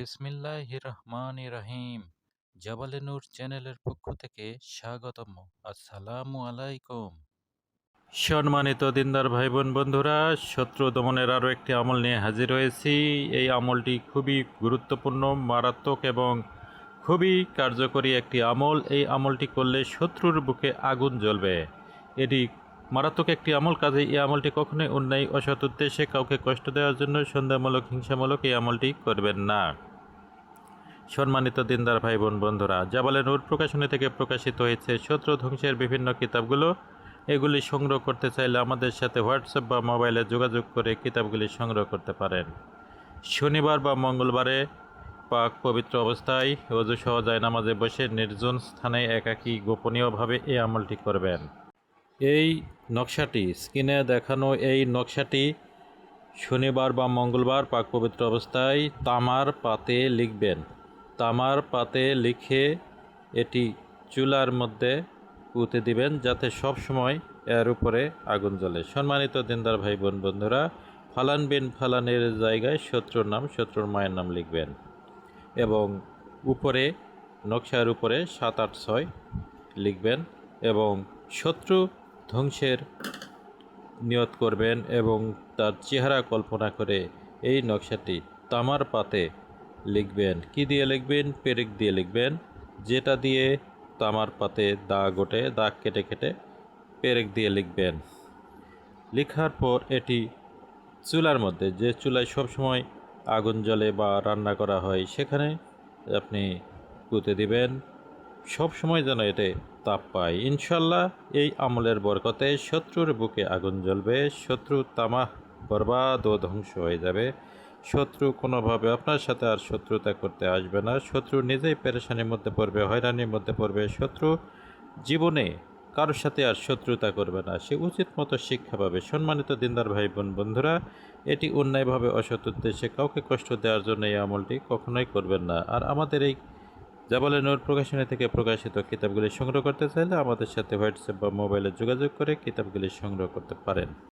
বিসমিল্লাহ রহমান রহিম জাবালে নূর চ্যানেলের পক্ষ থেকে স্বাগতম। আসসালামু আলাইকুম। সম্মানিত দিনদার ভাই বোন বন্ধুরা, শত্রু দমনের আরও একটি আমল নিয়ে হাজির হয়েছি। এই আমলটি খুবই গুরুত্বপূর্ণ, মারাত্মক এবং খুবই কার্যকরী একটি আমল। এই আমলটি করলে শত্রুর বুকে আগুন জ্বলবে। এটি মারাত্মক একটি আমল কাজে এই আমলটি কখনোই অন্যায়, অসৎ উদ্দেশ্যে কাউকে কষ্ট দেওয়ার জন্য সন্ধ্যামূলক হিংসামূলক এই আমলটি করবেন না। সম্মানিত দিনদার ভাই বোন বন্ধুরা, জাবালে নূর প্রকাশনী থেকে প্রকাশিত হয়েছে শত্রু ধ্বংসের বিভিন্ন কিতাবগুলো। এগুলি সংগ্রহ করতে চাইলে আমাদের সাথে হোয়াটসঅ্যাপ বা মোবাইলে যোগাযোগ করে কিতাবগুলি সংগ্রহ করতে পারেন। শনিবার বা মঙ্গলবারে পাক পবিত্র অবস্থায় অজু সহ যায় নামাজে বসে নির্জন স্থানে একাকী গোপনীয়ভাবে এই আমলটি করবেন। এই নকশাটি, স্ক্রিনে দেখানো এই নকশাটি শনিবার বা মঙ্গলবার পাক পবিত্র অবস্থায় তামার পাতে লিখবেন। তামার পাতে লিখে এটি চুলার মধ্যে পুঁতে দিবেন যাতে সব সময় এর উপরে আগুন জ্বলে। সম্মানিত দিনদার ভাই বোন বন্ধুরা, ফালান বিন ফালানের জায়গায় শত্রুর নাম, শত্রুর মায়ের নাম লিখবেন এবং উপরে, নকশার উপরে সাত, আট, ছয় লিখবেন এবং শত্রু ধ্বংসের নিয়ত করবেন এবং তার চেহারা কল্পনা করে এই নকশাটি তামার পাতে লিখবেন। কি দিয়ে লিখবেন? পেরেক দিয়ে লিখবেন। যেটা দিয়ে তামার পাতে দাগ ওঠে দাগ কেটে কেটে পেরেক দিয়ে লিখবেন। লেখার পর এটি চুলার মধ্যে, যে চুলায় সবসময় আগুন জ্বলে বা রান্না করা হয়, সেখানে আপনি পুঁতে দিবেন। সব সময় যেন এতে তাপ পায়। ইনশাল্লাহ এই আমলের বরকতে শত্রুর বুকে আগুন জ্বলবে, শত্রু তামা বরবাদ ও ধ্বংস হয়ে যাবে। শত্রু কোনোভাবে আপনার সাথে আর শত্রুতা করতে আসবে না। শত্রু নিজেই পেরেশানির মধ্যে পড়বে, হয়রানির মধ্যে পড়বে। শত্রু জীবনে কারোর সাথে আর শত্রুতা করবে না। সে উচিত মতো শিক্ষা পাবে। সম্মানিত দিনদার ভাই বোন বন্ধুরা, এটি অন্যায়ভাবে অসৎ উদ্দেশ্যে কাউকে কষ্ট দেওয়ার জন্য এই আমলটি কখনোই করবেন না। আর আমাদের এই জাবালে নূর প্রকাশনী থেকে প্রকাশিত কিতাবগুলি সংগ্রহ করতে চাইলে আমাদের সাথে হোয়াটসঅ্যাপ বা মোবাইলে যোগাযোগ করে কিতাবগুলি সংগ্রহ করতে পারেন।